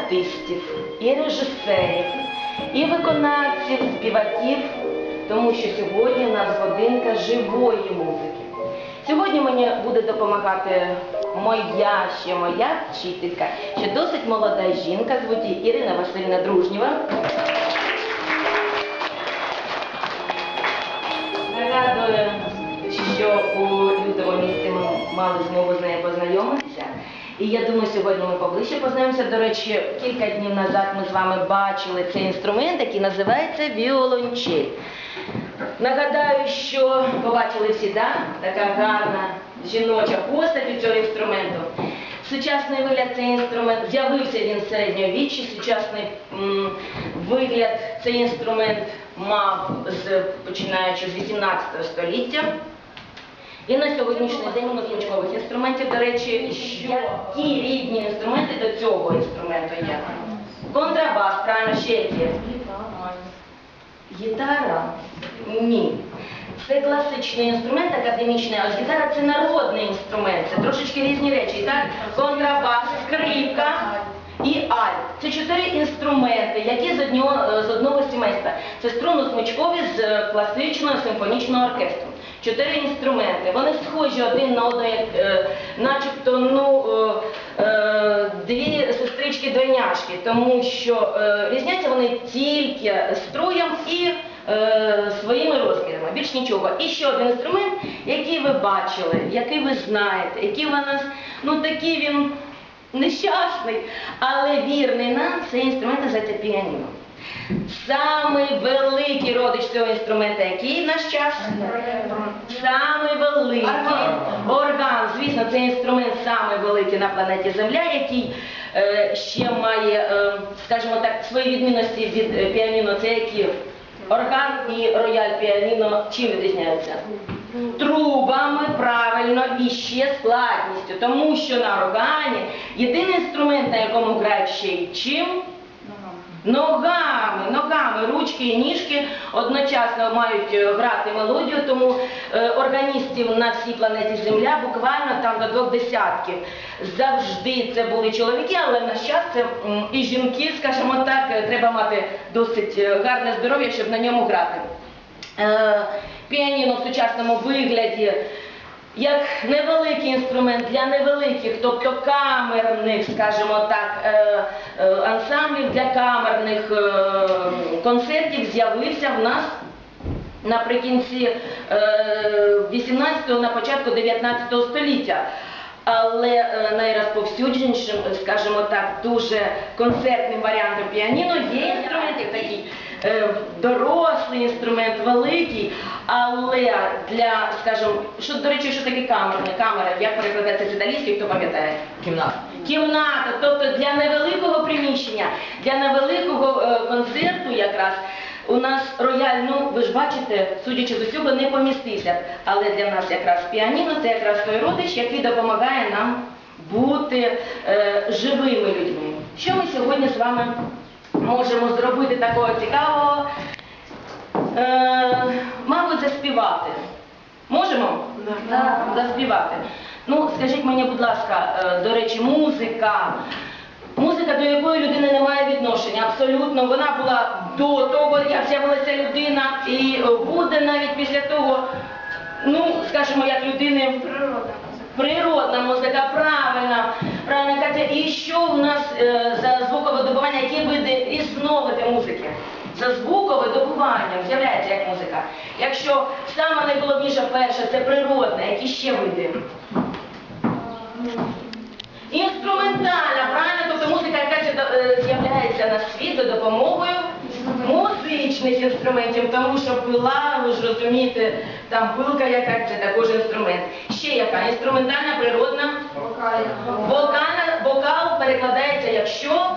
артистів, і режисерів, і виконавців, співаків, тому що сьогодні у нас годинка живої музики. Сьогодні мені буде допомагати моя ще моя вчителька, ще досить молода жінка, звуть Ірина Васильівна Дружнєва. Нагадую, що у лютому місці ми мали змогу з нею познайомитися. І я думаю, сьогодні ми поближче познайомимося. До речі, кілька днів назад ми з вами бачили цей інструмент, який називається віолончель. Нагадаю, що побачили всі, да? така гарна жіноча постать у цього інструменту. Сучасний вигляд цей інструмент з'явився він з середньовіччя. Сучасний м, вигляд цей інструмент мав з починаючи з 18 століття. І на сьогоднішній день у звучкових інструментів, до речі, що ті рідні інструменти до цього інструменту є. Контрабас, правильно, ще які? Гітара? Ні. Це класичний інструмент, академічний, а гітара це народний інструмент, це трошечки різні речі. Так, контрабас, скрипка і аль. Це чотири інструменти, які з одного, з одного сімейства. Це струнно-смичкові з е, класичного симфонічного оркестру. Чотири інструменти. Вони схожі один на один, як, е, начебто, ну, е, е, дві сестрички-двойняшки, тому що е, різняться вони тільки строєм і е, своїми розмірами, більш нічого. І ще один інструмент, який ви бачили, який ви знаєте, який у нас, ну такий він нещасний, але вірний нам, цей інструмент називається піаніно. Самий великий родич цього інструмента, який в наш час? Самий великий орган. Звісно, це інструмент самий великий на планеті Земля, який е, ще має, е, скажімо так, свої відмінності від е, піаніно. Це які орган і рояль піаніно чим відрізняються? Трубами, правильно, і ще складністю, тому що на органі єдиний інструмент, на якому грають ще й чим? Ногами, ногами, ручки і ніжки одночасно мають е, грати мелодію, тому е, органістів на всій планеті Земля буквально там до двох десятків. Завжди це були чоловіки, але це м, і жінки, скажімо так, е, треба мати досить гарне здоров'я, щоб на ньому грати. Піаніно в сучасному вигляді як невеликий інструмент для невеликих, тобто камерних, скажімо так, е, е, ансамблів для камерних е, концертів з'явився в нас наприкінці е, 18-го, на початку 19 століття. Але е, найрозповсюдженішим, скажімо так, дуже концертним варіантом піаніно є інструмент, як такий е, дорослий інструмент, великий, але для, скажімо, що, до речі, що таке камерне? Камера, як перекладається з італійської, хто пам'ятає? Кімната. Кімната, тобто для невеликого приміщення, для невеликого е, концерту якраз у нас рояль, ну ви ж бачите, судячи з усього, не помістився. Але для нас якраз піаніно це якраз той родич, який допомагає нам бути е, живими людьми. Що ми сьогодні з вами можемо зробити такого цікавого? Е, мабуть, заспівати. Можемо? Да. Заспівати. Ну, скажіть мені, будь ласка, е, до речі, музика. Музика, до якої людини не має відношення, абсолютно. Вона була до того, як з'явилася людина, і е, буде навіть після того, ну, скажімо, як людини. Природна музика, правильна, правильно Катя. І що у нас е, за звуковидобування, які види різновиди музики? За звуковидобуванням з'являється як музика. Якщо саме найголовніше перше це природне, які ще види? Інструментальна, правильно, тобто музика, яка ще до- е, за допомогою музичних інструментів, тому що пила, ви ж розумієте, там пилка яка, це також інструмент. Ще яка? Інструментальна, природна, вокальна, вокал перекладається як що?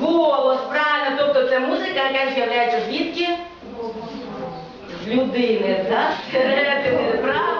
Голос, правильно, тобто це музика, яка з'являється звідки? З людини, да? зсередини, правильно.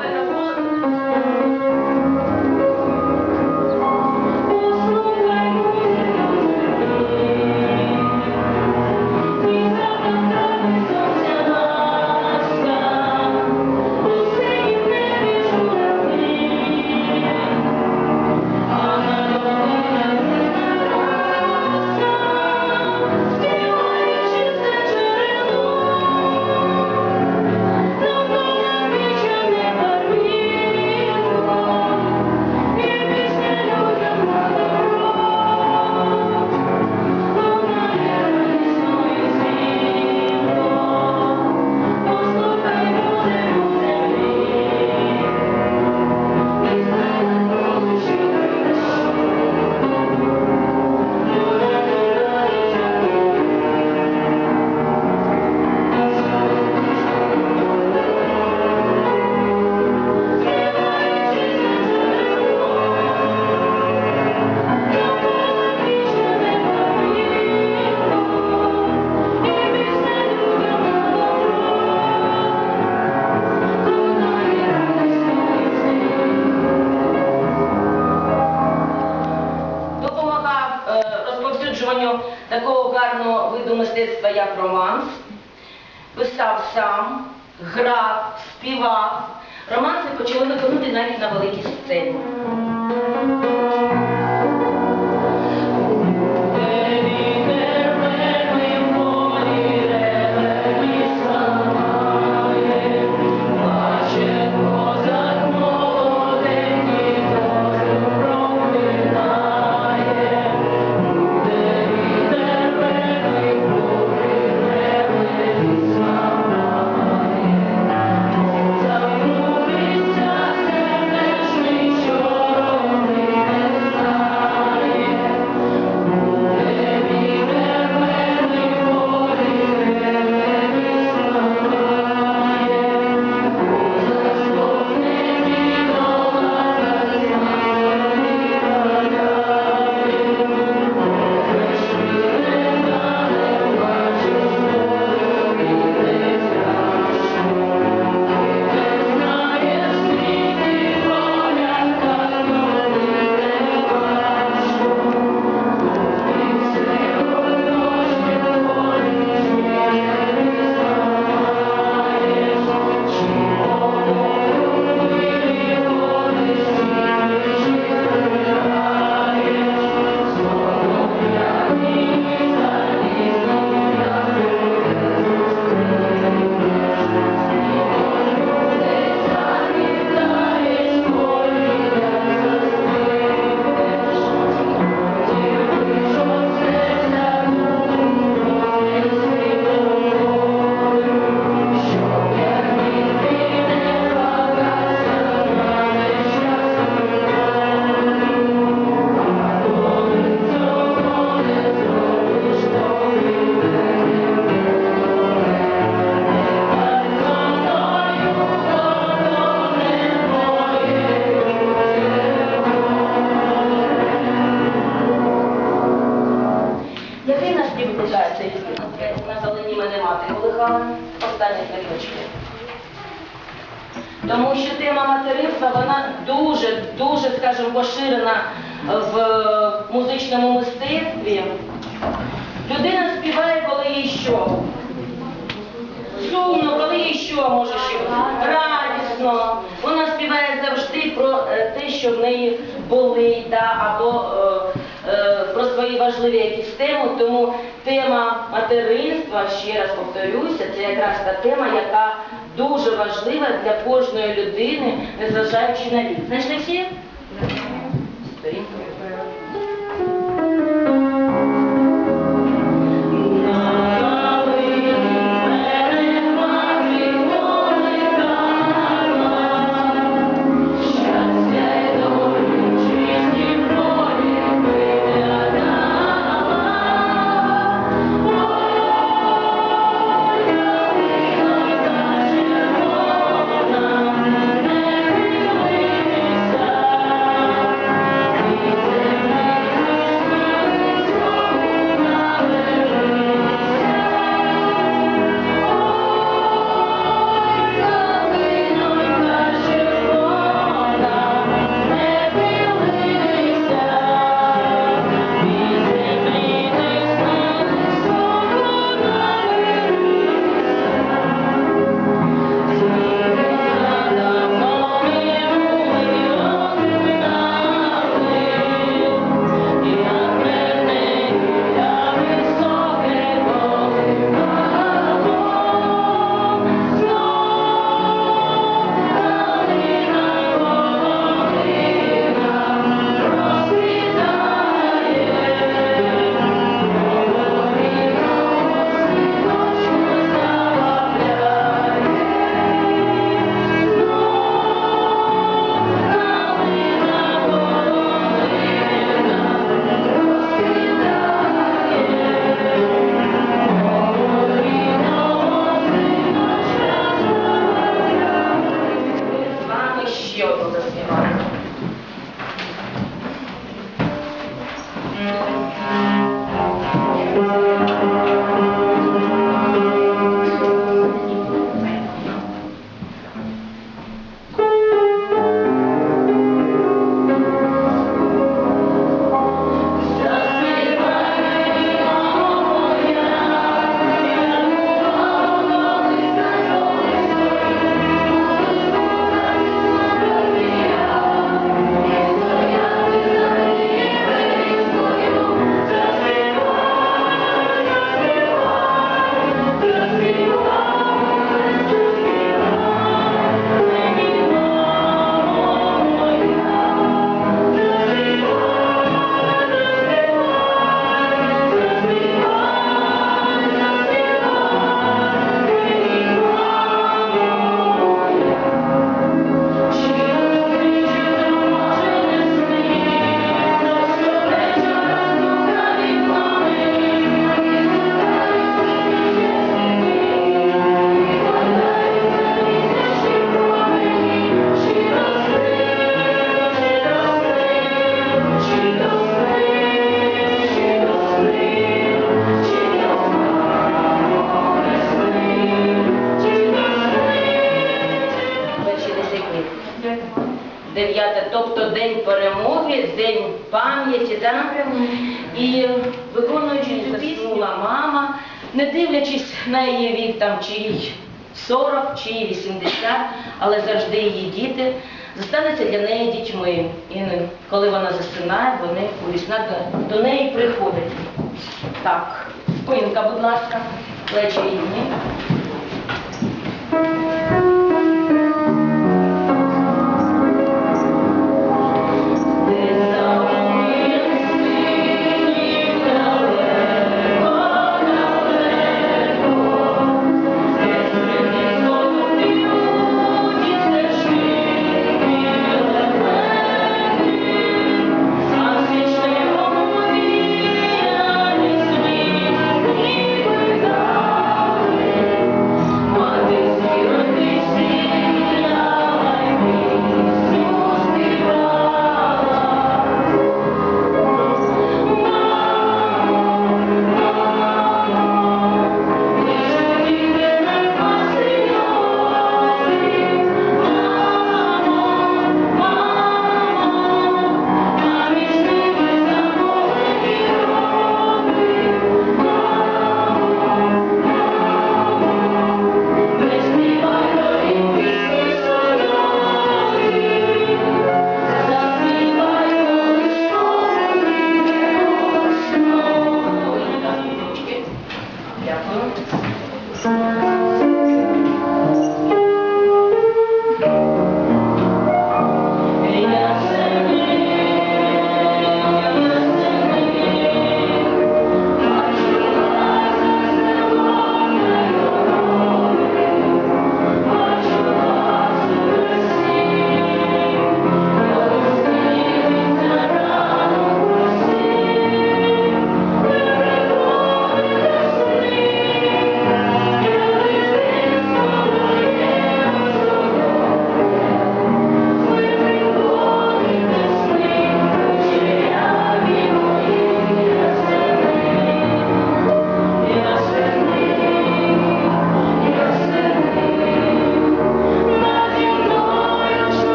Тому що тема материнства, вона дуже, дуже, скажімо, поширена в музичному мистецтві. Людина співає, коли їй що? Сумно, коли їй що може що? Радісно. Вона співає завжди про е, те, що в неї болить, да, або е, е, про свої важливі якісь теми. Тому тема материнства, ще раз повторюся, це якраз та тема, яка дуже важлива для кожної людини, незважаючи на вік. Знайшли всі? Перемоги, День пам'яті, да? і виконуючи цю пісню мама, не дивлячись на її вік, там, чи їй 40, чи їй 80, але завжди її діти зостануться для неї дітьми. І коли вона засинає, вони у вісна до неї приходять. Так, спинка, будь ласка, плечі рівні.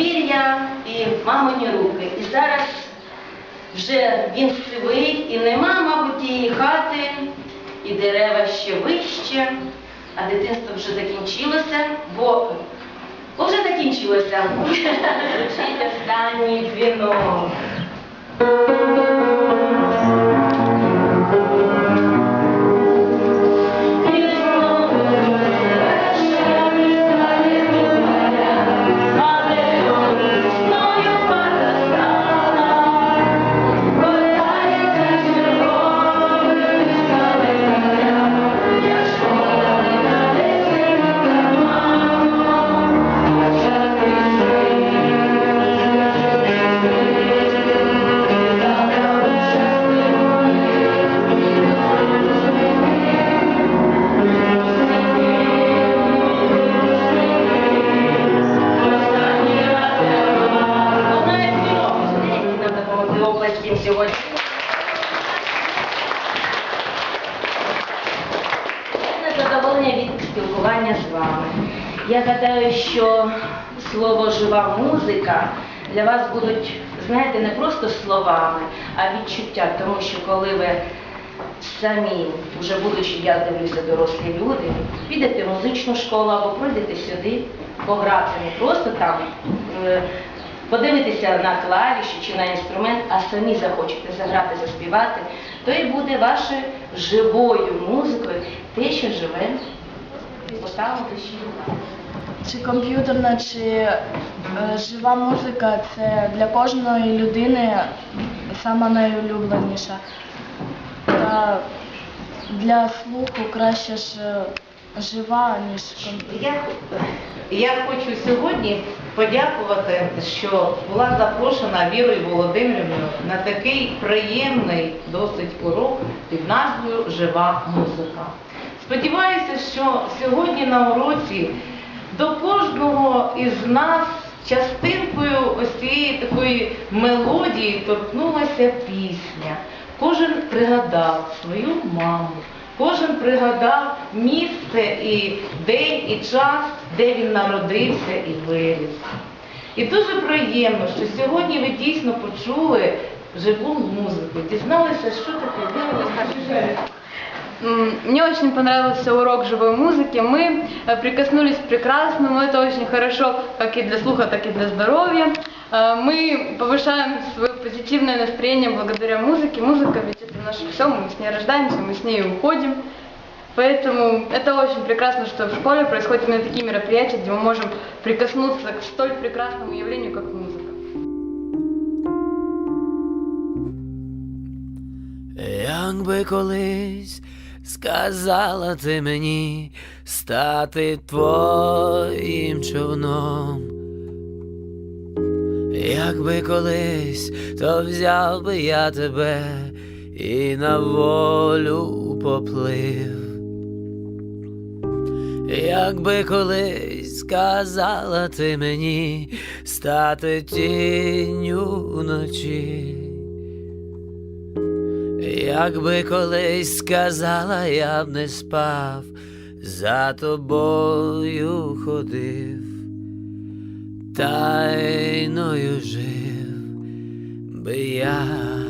Подвір'я і мамині руки. І зараз вже він сивий, і нема, мабуть, тієї хати, і дерева ще вище, а дитинство вже закінчилося, бо вже закінчилося. Звучить останній дзвінок. Музика для вас будуть, знаєте, не просто словами, а відчуття, тому що коли ви самі, вже будучи, я дивлюся, дорослі люди, підете в музичну школу або пройдете сюди пограти, не просто там е, подивитися на клавіші чи на інструмент, а самі захочете заграти, заспівати, то і буде вашою живою музикою те, що живе у душі. Чи комп'ютерна, чи е, жива музика це для кожної людини сама найулюбленіша. Та для слуху краще ж е, жива, ніж комп'ютер. Я, я хочу сьогодні подякувати, що була запрошена Вірою Володимирівною на такий приємний досить урок під назвою Жива музика. Сподіваюся, що сьогодні на уроці до кожного із нас частинкою ось цієї такої мелодії торкнулася пісня. Кожен пригадав свою маму, кожен пригадав місце і день, і час, де він народився і виріс. І дуже приємно, що сьогодні ви дійсно почули живу музику, дізналися, що таке вірус. Мне очень понравился урок живой музыки. Мы э, прикоснулись к прекрасному. Это очень хорошо как и для слуха, так и для здоровья. Э, Мы повышаем свое позитивное настроение благодаря музыке. Музыка ведь это наше все. Мы с ней рождаемся, мы с ней уходим. Поэтому это очень прекрасно, что в школе происходят именно такие мероприятия, где мы можем прикоснуться к столь прекрасному явлению, как музыка. Якби колись сказала ти мені стати твоїм човном, якби колись, то взяв би я тебе і на волю поплив. Якби колись сказала ти мені стати тінню вночі. Якби колись сказала, я б не спав, за тобою ходив, тайною жив би я.